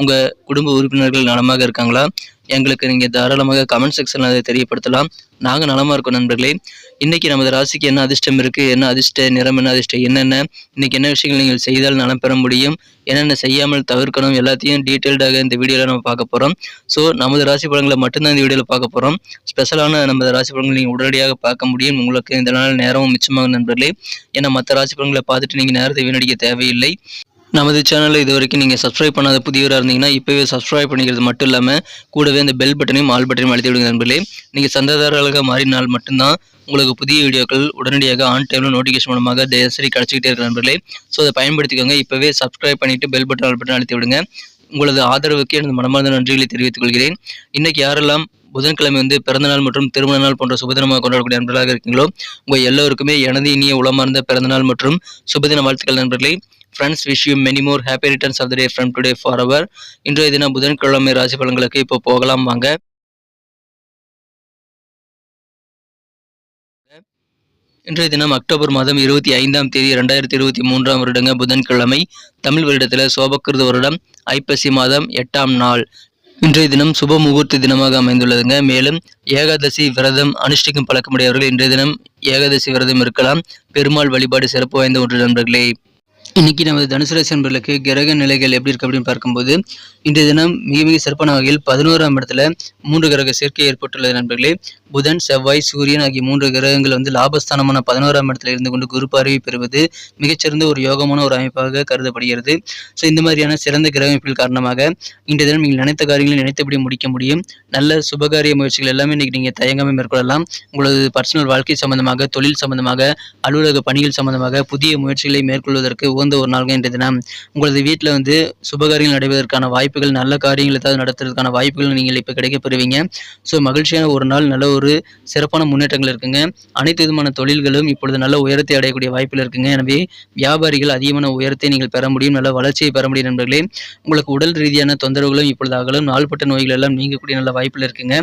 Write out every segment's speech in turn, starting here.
உங்கள் குடும்ப உறுப்பினர்கள் நலமாக இருக்காங்களா? எங்களுக்கு நீங்கள் தாராளமாக கமெண்ட் செக்ஷனில் அதை தெரியப்படுத்தலாம். நாங்கள் நலமாக இருக்கோம் நண்பர்களே. இன்றைக்கி நமது ராசிக்கு என்ன அதிர்ஷ்டம் இருக்குது என்ன அதிர்ஷ்ட நிறம் என்ன அதிர்ஷ்டம் என்னென்ன இன்றைக்கி என்ன விஷயங்கள் நீங்கள் செய்தால் நலம் பெற முடியும்? என்னென்ன செய்யாமல் தவிர்க்கணும்? எல்லாத்தையும் டீட்டெயில்டாக இந்த வீடியோவில் நம்ம பார்க்க போகிறோம் ஸோ நமது ராசி பலன்களை மட்டும்தான் இந்த வீடியோவில் பார்க்க போகிறோம் ஸ்பெஷலான நமது ராசி பலன்களை நீங்கள் உடனடியாக பார்க்க முடியும். உங்களுக்கு இந்த நாள் நேரமும் மிச்சமாகும் நண்பர்களே. ஏன்னா மற்ற ராசி பலன்களை பார்த்துட்டு நீங்கள் நேரத்தை வீணடிக்க தேவையில்லை. நமது சேனலில் இது வரைக்கும் நீங்கள் சப்ஸ்கிரைப் பண்ணாத புதியவராக இருந்தீங்கன்னா இப்போவே சப்ஸ்கிரைப் பண்ணிக்கிறது மட்டும் இல்லாமல் கூடவே இந்த பெல் பட்டனையும் ஆல் பட்டனையும் அழுத்தி விடுங்க நண்பர்களே. நீங்கள் சந்தாதாரர்களாக மாறினால் மட்டும்தான் உங்களுக்கு புதிய வீடியோக்கள் உடனடியாக ஆன் டைமில் நோட்டிஃபிகேஷன் மூலமாக தினசரி கிடச்சிக்கிட்டே இருக்கிற நண்பர்களே. ஸோ அதை பயன்படுத்திக்கோங்க. இப்போவே சப்ஸ்கிரைப் பண்ணிவிட்டு பெல் பட்டன் ஆல் பட்டன் அழுத்தி விடுங்க. உங்களது ஆதரவுக்கு எனது மனமார்ந்த நன்றிகளை தெரிவித்துக் கொள்கிறேன். இன்றைக்கி யாரெல்லாம் புதன்கிழமை வந்து பிறந்தநாள் மற்றும் திருமண நாள் போன்ற சுபதினமாக கொண்டாடக்கூடிய நண்பர்களாக இருக்கீங்களோ உங்கள் எல்லோருக்குமே எனது இனிய உளமார்ந்த பிறந்தநாள் மற்றும் சுபதின வாழ்த்துக்கள் நண்பர்களே. Friends wish you many more happy returns of the day from today for our இன்றைய தினம் புதன்கிழமை ராசி பலன்களுக்கு இப்போ போகலாம் வாங்க. இன்றைய தினம் அக்டோபர் மாதம் இருபத்தி ஐந்தாம் தேதி ரெண்டாயிரத்தி இருபத்தி மூன்றாம் வருடங்க புதன்கிழமை. தமிழ் வருடத்தில் சோபக்கிருத வருடம் ஐப்பசி மாதம் எட்டாம் நாள். இன்றைய தினம் சுப முகூர்த்த தினமாக அமைந்துள்ளதுங்க. மேலும் ஏகாதசி விரதம் அனுஷ்டிக்கும் பழக்கமுடையவர்கள் இன்றைய தினம் ஏகாதசி விரதம் இருக்கலாம். பெருமாள் வழிபாடு சிறப்பு வாய்ந்த ஒன்று நண்பர்களே. இன்னைக்கு நமது தனுசு ராசி நண்பர்களுக்கு கிரக நிலைகள் எப்படி இருக்கு அப்படின்னு பார்க்கும்போது இன்றைய தினம் மிக மிக சிறப்பான வகையில் பதினோராம் இடத்துல மூன்று கிரக சேர்க்கை ஏற்பட்டுள்ளது நண்பர்களே. புதன் செவ்வாய் சூரியன் ஆகிய மூன்று கிரகங்கள் வந்து லாபஸ்தானமான பதினோராம் இடத்துல இருந்து கொண்டு குரு பார்வை பெறுவது மிகச்சிறந்த ஒரு யோகமான ஒரு அமைப்பாக கருதப்படுகிறது. ஸோ இந்த மாதிரியான சிறந்த கிரக அமைப்பில் காரணமாக இன்றைய தினம் நீங்கள் நினைத்த காரியங்களை நினைத்தபடி முடிக்க முடியும். நல்ல சுபகாரிய முயற்சிகள் எல்லாமே இன்னைக்கு நீங்கள் தயங்காமல் மேற்கொள்ளலாம். உங்களது பர்சனல் வாழ்க்கை சம்பந்தமாக தொழில் சம்பந்தமாக அலுவலக பணிகள் சம்பந்தமாக புதிய முயற்சிகளை மேற்கொள்வதற்கு உகந்த ஒரு நாள்கள் இன்றைய தினம். உங்களது வீட்டில் வந்து சுபகாரியங்கள் நடைபெறுவதற்கான வாய்ப்புகள் நல்ல காரியங்கள் ஏதாவது நடத்துறதுக்கான வாய்ப்புகள் நீங்கள் இப்போ கிடைக்க பெறுவீங்க. ஸோ மகிழ்ச்சியான ஒரு நாள் நல்ல ஒரு சிறப்பான முன்னேற்றங்கள் இருக்குங்க. அனைத்து விதமான தொழில்களும் இப்பொழுது நல்ல உயரத்தை அடையக்கூடிய வாய்ப்பில் இருக்குங்க. எனவே வியாபாரிகள் அதிகமான உயரத்தை நீங்கள் பெற முடியும் நல்ல வளர்ச்சியை பெற முடியும் நண்பர்களே. உங்களுக்கு உடல் ரீதியான தொந்தரவுகளும் இப்பொழுது அகலும். நாள்பட்ட நோய்கள் எல்லாம் நீங்கக்கூடிய நல்ல வாய்ப்பில் இருக்குங்க.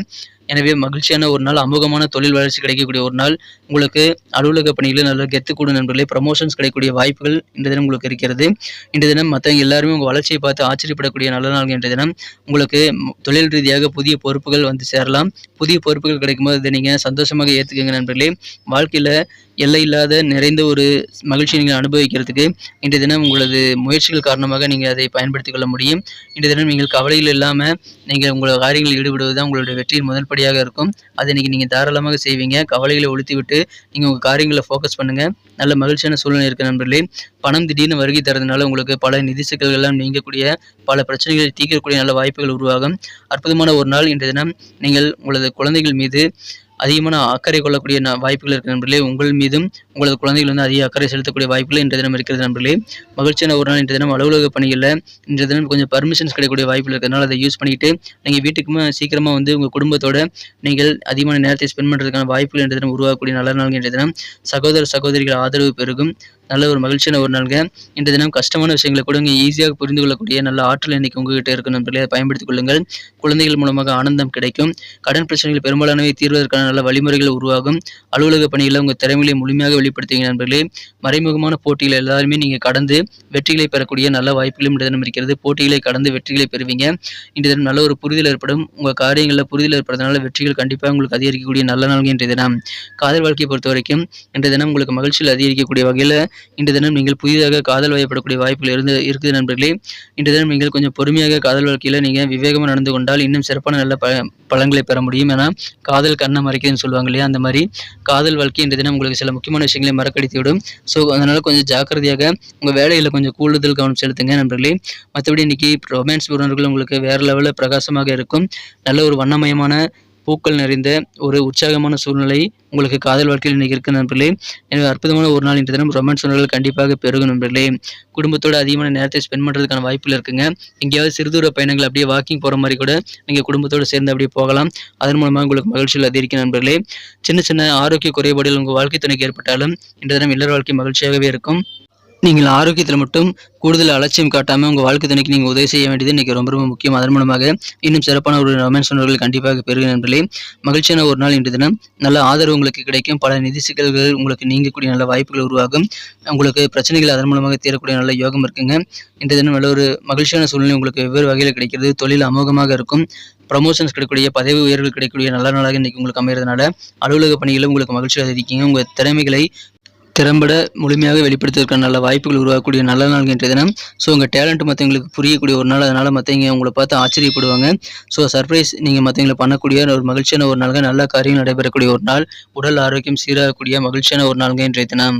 எனவே மகிழ்ச்சியான ஒரு நாள் அமுகமான தொழில் வளர்ச்சி கிடைக்கக்கூடிய ஒரு நாள். உங்களுக்கு அலுவலக பணிகளில் நல்ல கெத்து கூடும் நண்பர்களே ப்ரமோஷன்ஸ் கிடைக்கக்கூடிய வாய்ப்புகள் இந்த தினம் உங்களுக்கு இருக்கிறது. இந்த தினம் மற்றவங்க எல்லாருமே உங்கள் வளர்ச்சியை பார்த்து ஆச்சரியப்படக்கூடிய நல்ல நாள் என்ற தினம். உங்களுக்கு தொழில் ரீதியாக புதிய பொறுப்புகள் வந்து சேரலாம். புதிய பொறுப்புகள் கிடைக்கும்போது இதை நீங்கள் சந்தோஷமாக ஏற்றுக்கங்க நண்பர்களே. வாழ்க்கையில் எல்லை இல்லாத நிறைந்த ஒரு மகிழ்ச்சியை நீங்கள் அனுபவிக்கிறதுக்கு இன்றைய தினம் உங்களது முயற்சிகள் காரணமாக நீங்கள் அதை பயன்படுத்திக் கொள்ள முடியும். இன்றைய தினம் நீங்கள் கவலையில் இல்லாமல் நீங்கள் உங்களோட காரியங்களில் ஈடுபடுவது தான் உங்களுடைய வெற்றியின் முதல் படியாக இருக்கும். அதை இன்றைக்கி நீங்கள் தாராளமாக செய்வீங்க. கவலைகளை ஒழித்து விட்டு நீங்கள் உங்கள் காரியங்களை ஃபோக்கஸ் பண்ணுங்கள் நல்ல மகிழ்ச்சியான சூழ்நிலை இருக்குது நண்பர்களே. பணம் திடீர்னு வருகை தரதுனால உங்களுக்கு பல நிதி சிக்கல்கள் எல்லாம் நீங்கக்கூடிய பல பிரச்சனைகளை தீர்க்கக்கூடிய நல்ல வாய்ப்புகள் உருவாகும். அற்புதமான ஒரு நாள் இன்றைய தினம். நீங்கள் உங்களது குழந்தைகள் மீது அதிகமான அக்கறை கொள்ளக்கூடிய வாய்ப்புகள் இருக்கிற நண்பர்களே. உங்கள் மீதும் உங்களது குழந்தைகள் வந்து அதிக அக்கறை செலுத்தக்கூடிய வாய்ப்புகள் இன்றைய தினம் இருக்கிறது நண்பர்களே. மகிழ்ச்சியான ஒரு நாள் இன்றைய தினம் அலுவலக பணிகளில் இன்றைய தினம் கொஞ்சம் பர்மிஷன்ஸ் கிடைக்கக்கூடிய வாய்ப்புகள் இருக்கிறதுனால அதை யூஸ் பண்ணிக்கிட்டு நீங்கள் வீட்டுக்குமே சீக்கிரமாக வந்து உங்கள் குடும்பத்தோட நீங்கள் அதிகமான நேரத்தை ஸ்பெண்ட் பண்ணுறதுக்கான வாய்ப்புகள் இன்றைய தினம் உருவாக்கக்கூடிய நல்ல நாள் இன்றைய தினம். சகோதர சகோதரிகள் ஆதரவு பெருகும். நல்ல ஒரு மகிழ்ச்சியான ஒரு நாளுங்க. இந்த தினம் கஷ்டமான விஷயங்களை கூட நீங்கள் ஈஸியாக புரிந்து கொள்ளக்கூடிய நல்ல ஆற்றல் இன்றைக்கி உங்ககிட்ட இருக்கும் நண்பர்களே. பயன்படுத்திக் கொள்ளுங்கள். குழந்தைகள் மூலமாக ஆனந்தம் கிடைக்கும். கடன் பிரச்சனைகள் பெரும்பாலானவை தீர்வதற்கான நல்ல வழிமுறைகள் உருவாகும். அலுவலக பணிகளில் உங்கள் திறமைகளை முழுமையாக வெளிப்படுத்துவீங்க நண்பர்களே. மறைமுகமான போட்டிகள் எல்லாருமே நீங்கள் கடந்து வெற்றிகளை பெறக்கூடிய நல்ல வாய்ப்புகளும் இந்த தினம் இருக்கிறது. போட்டிகளை கடந்து வெற்றிகளை பெறுவீங்க. இந்த தினம் நல்ல ஒரு புரிதல் ஏற்படும். உங்கள் காரியங்களில் புரிதல் ஏற்படுறதுனால வெற்றிகள் கண்டிப்பாக உங்களுக்கு அதிகரிக்கக்கூடிய நல்ல நாள் இன்றைய தினம். காதல் வாழ்க்கையை பொறுத்த வரைக்கும் இன்றைய தினம் உங்களுக்கு மகிழ்ச்சியில் அதிகரிக்கக்கூடிய வகையில் இன்று தினம் நீங்கள் புதிதாக காதல் வயப்படக்கூடிய வாய்ப்புகள் இருந்து இருக்குது நண்பர்களே. இன்று தினம் நீங்கள் கொஞ்சம் பொறுமையாக காதல் வாழ்க்கையில் நீங்கள் விவேகமாக நடந்து கொண்டால் இன்னும் சிறப்பான நல்ல ப பலன்களை பெற முடியும். ஏன்னா காதல் கண்ணை மறைக்குதுன்னு சொல்லுவாங்க இல்லையா அந்த மாதிரி காதல் வாழ்க்கை இன்று தினம் உங்களுக்கு சில முக்கியமான விஷயங்களை மறக்கடித்து விடும் ஸோ அதனால் கொஞ்சம் ஜாக்கிரதையாக உங்கள் வேலையில் கொஞ்சம் கூடுதல் கவனம் செலுத்துங்க நண்பர்களே. மற்றபடி இன்றைக்கி ரொமான்ஸ் உறவுகள் உங்களுக்கு வேறு லெவலில் பிரகாசமாக இருக்கும். நல்ல ஒரு வண்ணமயமான பூக்கள் நிறைந்த ஒரு உற்சாகமான சூழ்நிலை உங்களுக்கு காதல் வாழ்க்கையில் இன்றைக்கி இருக்கு நண்பர்களே. எனவே அற்புதமான ஒரு நாள் இன்று தினம் ரொமான்ஸ் உணர்வுகள் கண்டிப்பாக பெருகும் நண்பர்களே. குடும்பத்தோட அதிகமான நேரத்தை ஸ்பெண்ட் பண்ணுறதுக்கான வாய்ப்புகள் இருக்குங்க. எங்கேயாவது சிறுதூர பயணங்கள் அப்படியே வாக்கிங் போகிற மாதிரி கூட நீங்கள் குடும்பத்தோடு சேர்ந்து அப்படியே போகலாம். அதன் மூலமாக உங்களுக்கு மகிழ்ச்சியில் அதிகரிக்கும் நண்பர்களே. சின்ன சின்ன ஆரோக்கிய குறைபாடுகள் உங்கள் வாழ்க்கை துணைக்கு ஏற்பட்டாலும் இன்று தினம் இல்லற வாழ்க்கை மகிழ்ச்சியாகவே இருக்கும். நீங்கள் ஆரோக்கியத்தில் மட்டும் கூடுதல் அலட்சியம் காட்டாமல் உங்கள் வாழ்க்கை துணைக்கு நீங்கள் உதவி செய்ய வேண்டியது இன்றைக்கி ரொம்ப ரொம்ப முக்கியம். அதன் மூலமாக இன்னும் சிறப்பான ஒரு ரொமான்ஸ் உணர்வுகள் கண்டிப்பாக பெருக நண்பர்களே. மகிழ்ச்சியான ஒரு நாள் இன்று தினம். நல்ல ஆதரவு உங்களுக்கு கிடைக்கும். பல நிதி சிக்கல்கள் உங்களுக்கு நீங்கக்கூடிய நல்ல வாய்ப்புகள் உருவாகும். உங்களுக்கு பிரச்சனைகள் அதன் மூலமாக தீரக்கூடிய நல்ல யோகம் இருக்குங்க. இன்றைய தினம் நல்ல ஒரு மகிழ்ச்சியான சூழ்நிலை உங்களுக்கு வெவ்வேறு வகையில் கிடைக்கிறது. தொழில் அமோகமாக இருக்கும். ப்ரமோஷன்ஸ் கிடைக்கக்கூடிய பதவி உயர்வுகள் கிடைக்கக்கூடிய நல்ல நாளாக இன்றைக்கி உங்களுக்கு அமைகிறதுனால அலுவலக பணிகளும் உங்களுக்கு மகிழ்ச்சியாக இருக்கீங்க. உங்கள் திறமைகளை திறம்பட முழுமையாக வெளிப்படுத்துவதற்கான நல்ல வாய்ப்புகள் உருவாக்கக்கூடிய நல்ல நாள் என்ற தினம். ஸோ உங்கள் டேலண்ட் மற்றவங்களுக்கு புரியக்கூடிய ஒரு நாள். அதனால் மற்றவங்க உங்களை பார்த்து ஆச்சரியப்படுவாங்க. ஸோ சர்ப்ரைஸ் நீங்கள் மற்றவங்களை பண்ணக்கூடிய ஒரு மகிழ்ச்சியான ஒரு நாளாக நல்ல காரியம் நடைபெறக்கூடிய ஒரு நாள். உடல் ஆரோக்கியம் சீராகக்கூடிய மகிழ்ச்சியான ஒரு நாள்கள் இன்றைய தினம்.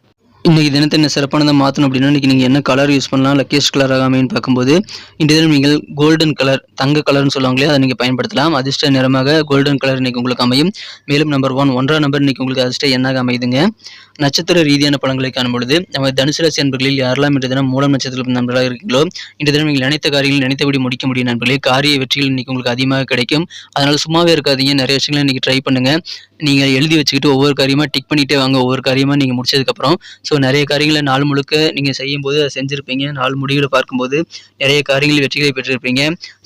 இன்றைக்கி தினத்தை என்ன சிறப்பானதாக மாற்றணும் அப்படின்னா இன்றைக்கி நீங்கள் என்ன கலர் யூஸ் பண்ணலாம் லக்கேஸ்ட் கலராக அமைன்னு பார்க்கும்போது இன்றைய தினம் நீங்கள் கோல்டன் கலர் தங்க கலர்னு சொல்லுவாங்களே அதை நீங்கள் பயன்படுத்தலாம். அதிர்ஷ்ட நிறமாக கோல்டன் கலர் இன்றைக்கி உங்களுக்கு அமையும். மேலும் நம்பர் ஒன் ஒன்றாம் நம்பர் இன்றைக்கி உங்களுக்கு அதிர்ஷ்ட எண்ணாக அமையுதுங்க. நட்சத்திர ரீதியான பலன்களை காணும் பொழுது நம்ம தனுசு ராசி நண்பர்களில் யாரெல்லாம் இன்றைய தினம் மூலம் நட்சத்திர நண்பர்களாக இருக்கீங்களோ இன்றைய தினம் நீங்கள் நினைத்த காரியங்கள் நினைத்தபடி முடிக்க முடியும் நண்பர்களே. காரிய வெற்றிகள் இன்றைக்கி உங்களுக்கு அதிகமாக கிடைக்கும். அதனால் சும்மாவே இருக்காதீங்க. நிறைய விஷயங்களை இன்றைக்கி ட்ரை பண்ணுங்கள் நீங்கள் எழுதி வச்சுக்கிட்டு ஒவ்வொரு காரியமாக டிக் பண்ணிகிட்டே வாங்க. ஒவ்வொரு காரியமாக நீங்கள் முடிச்சதுக்கப்புறம் ஸோ நிறைய காரியங்களை நாள் முழுக்க நீங்கள் செய்யும்போது அதை செஞ்சுருப்பீங்க. நாள் முடிவில் பார்க்கும்போது நிறைய காரியங்களில் வெற்றிகளை பெற்றிருப்பீங்க.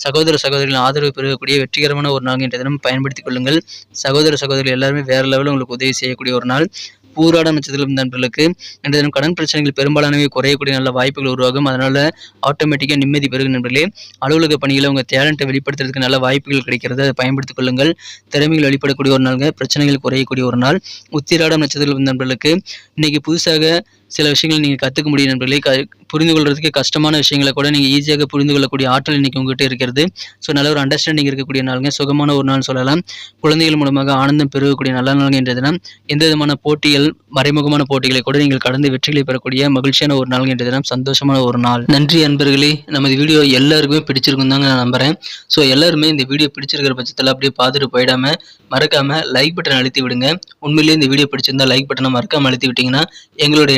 சகோதர சகோதரிகளின் ஆதரவு பெறக்கூடிய வெற்றிகரமான ஒரு நாள் என்ற தினம் பயன்படுத்திக் கொள்ளுங்கள். சகோதர சகோதரிகள் எல்லாருமே வேறு லெவலில் உங்களுக்கு உதவி செய்யக்கூடிய ஒரு நாள். பூராட நட்சத்திரம் நண்பர்களுக்கு இன்றைய தினம் கடன் பிரச்சனைகள் பெரும்பாலானவை குறையக்கூடிய நல்ல வாய்ப்புகள் உருவாகும். அதனால் ஆட்டோமேட்டிக்காக நிம்மதி பெருகும் நண்பர்களே. அலுவலக பணியில் உங்கள் டேலண்ட்டை வெளிப்படுத்துறதுக்கு நல்ல வாய்ப்புகள் கிடைக்கிறது. அதை பயன்படுத்திக் கொள்ளுங்கள். திறமைகள் வெளிப்படக்கூடிய ஒரு நாள்கள் பிரச்சனைகள் குறையக்கூடிய ஒரு நாள். உத்திராடம் நட்சத்திரம் நண்பர்களுக்கு இன்னைக்கு புதுசாக சில விஷயங்களை நீங்கள் கற்றுக்க முடியும் நண்பர்களே. க புரிந்து கொள்கிறதுக்கு கஷ்டமான விஷயங்களை கூட நீங்கள் ஈஸியாக புரிந்து கொள்ளக்கூடிய ஆற்றல் இன்றைக்கி உங்ககிட்ட இருக்கிறது. ஸோ நல்ல ஒரு அண்டர்ஸ்டாண்டிங் இருக்கக்கூடிய நாளுங்க. சுகமான ஒரு நாள் சொல்லலாம். குழந்தைகள் மூலமாக ஆனந்தம் பெருகக்கூடிய நல்ல நாளுங்க என்ற தினம். எந்த விதமான போட்டிகள் மறைமுகமான போட்டிகளை கூட நீங்கள் கடந்து வெற்றிகளை பெறக்கூடிய மகிழ்ச்சியான ஒரு நாள் என்ற தினம். சந்தோஷமான ஒரு நாள். நன்றி அன்பர்களே. நமது வீடியோ எல்லாருக்குமே பிடிச்சிருக்கும் தாங்க நான் நம்புறேன். ஸோ எல்லாருமே இந்த வீடியோ பிடிச்சிருக்கிற பட்சத்தில் அப்படியே பார்த்துட்டு போயிடாமல் மறக்காமல் லைக் பட்டன் அழுத்தி விடுங்க. உண்மையிலேயே இந்த வீடியோ பிடிச்சிருந்தா லைக் பட்டனை மறக்காமல் அழுத்தி விட்டீங்கன்னா எங்களுடைய